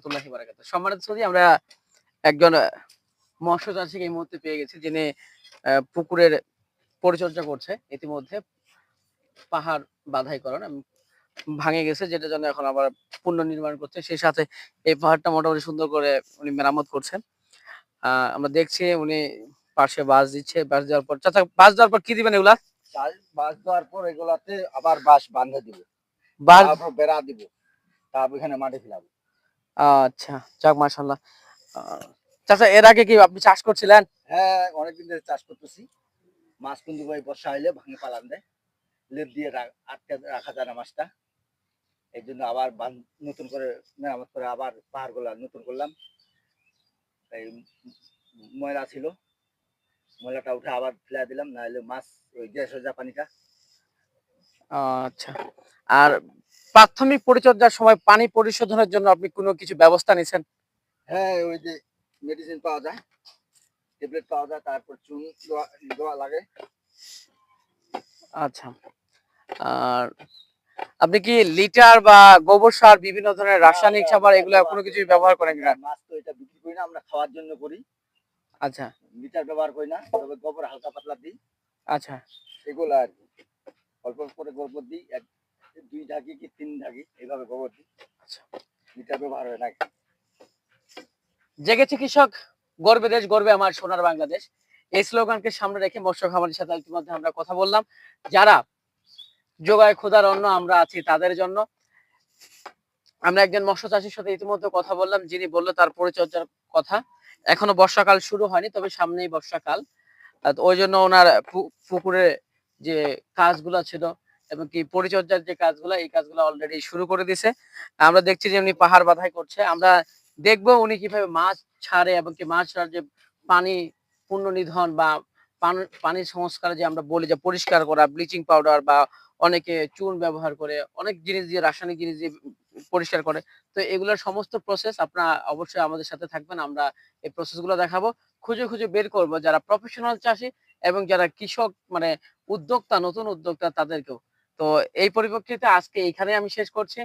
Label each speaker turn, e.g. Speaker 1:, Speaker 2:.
Speaker 1: রহমতুল্লাহি সম্মানিত সৌদি আমরা একজন মৎস্য চাষিকে এই মুহূর্তে পেয়ে গেছি যিনি পুকুরের পরিচর্যা করছে। ইতিমধ্যে পাহাড় বাধাইকরণ ভাঙে গেছে যেটার জন্য এখন আবার পুনর্নির্মাণ করছে। সেই সাথে এই পাহাড়টা মোটামুটি সুন্দর করে উনি মেরামত করছেন। আমরা দেখছি উনি পাশে বাস দিচ্ছে। বাস দেওয়ার পর চাচা বাস দেওয়ার পর কি দিবেন এগুলা?
Speaker 2: বাঁশ দেওয়ার পর এগুলাতে আবার বাঁশ বাঁধে দিব।
Speaker 1: বাস
Speaker 2: বেড়া দিব। তারপর এখানে মাটি ফেলাবো।
Speaker 1: আচ্ছা যাক মাশাল্লাহ চাচা এর আগে কি আপনি চাষ করছিলেন?
Speaker 2: হ্যাঁ অনেকদিন ধরে চাষ করতেছি। মাছ কিন্তু ভাই বর্ষা হইলে ভাঙে পালান দেয়। লেপ দিয়ে আটকে রাখা যায় না মাছটা। এই জন্য আবার নতুন করে মেরামত করে আবার পাহাড়গুলা নতুন করলাম। এই ময়লা ছিল। ময়লাটা উঠে আবার ফেলা দিলাম না হলে মাছ ওই গ্যাস হয়ে যায়
Speaker 1: আচ্ছা। আর প্রাথমিক পরিচর্যার সময় পানি পরিশোধনের জন্য আপনি কোনো কিছু ব্যবস্থা নিছেন
Speaker 2: হ্যাঁ ওই যে মেডিসিন পাওয়া যায় ট্যাবলেট পাওয়া যায় তারপর চুন দেওয়া লাগে।
Speaker 1: আচ্ছা। আর আপনি কি লিটার বা গোবর সার বিভিন্ন ধরনের রাসায়নিক সার এগুলো কোনো কিছু ব্যবহার করেন কিনা?
Speaker 2: মাছ তো এটা বিক্রি করি না আমরা খাওয়ার জন্য করি।
Speaker 1: আচ্ছা।
Speaker 2: লিটার ব্যবহার করি না তবে গোবর হালকা পাতলা দিই।
Speaker 1: আচ্ছা।
Speaker 2: এগুলো আর অল্প অল্প করে গোবর দিই দুই ঢাকি কি তিন ঢাকি এইভাবে গোবর দিই।
Speaker 1: আচ্ছা।
Speaker 2: ব্যবহার হয় না
Speaker 1: জেগেছে কৃষক গর্বে দেশ গর্বে আমার সোনার বাংলাদেশ। এই স্লোগানকে সামনে রেখে মৎস্য খামারের সাথে ইতিমধ্যে আমরা কথা বললাম। যারা যোগায় ক্ষুধার অন্ন আমরা আছি তাদের জন্য। আমরা একজন মৎস্য চাষীর সাথে ইতিমধ্যে কথা বললাম যিনি বলল তার পরিচর্যার কথা। এখনও বর্ষাকাল শুরু হয়নি তবে সামনেই বর্ষাকাল। ওই জন্য ওনার পুকুরে যে কাজগুলা ছিল এবং কি পরিচর্যার যে কাজগুলো, এই কাজগুলো অলরেডি শুরু করে দিছে। আমরা দেখছি যে উনি পাহাড় বাধাই করছে। আমরা দেখব উনি কীভাবে মাছ ছাড়ে এবং কি মাছ ছাড়ার যে পানি পুনর্নিধন বা পানি সংস্কার যে আমরা বলি যে পরিষ্কার করা ব্লিচিং পাউডার বা অনেকে চুন ব্যবহার করে, অনেক জিনিস দিয়ে, রাসায়নিক জিনিস দিয়ে পরিষ্কার করে। তো এগুলোর সমস্ত প্রসেস আপনারা অবশ্যই আমাদের সাথে থাকবেন। আমরা এই প্রসেসগুলো দেখাবো। খুঁজে খুঁজে বের করব যারা প্রফেশনাল চাষি এবং যারা কৃষক মানে উদ্যোক্তা, নতুন উদ্যোক্তা, তাদেরকেও। তো এই পরিপ্রেক্ষিতে আজকে এখানে আমি শেষ করছি।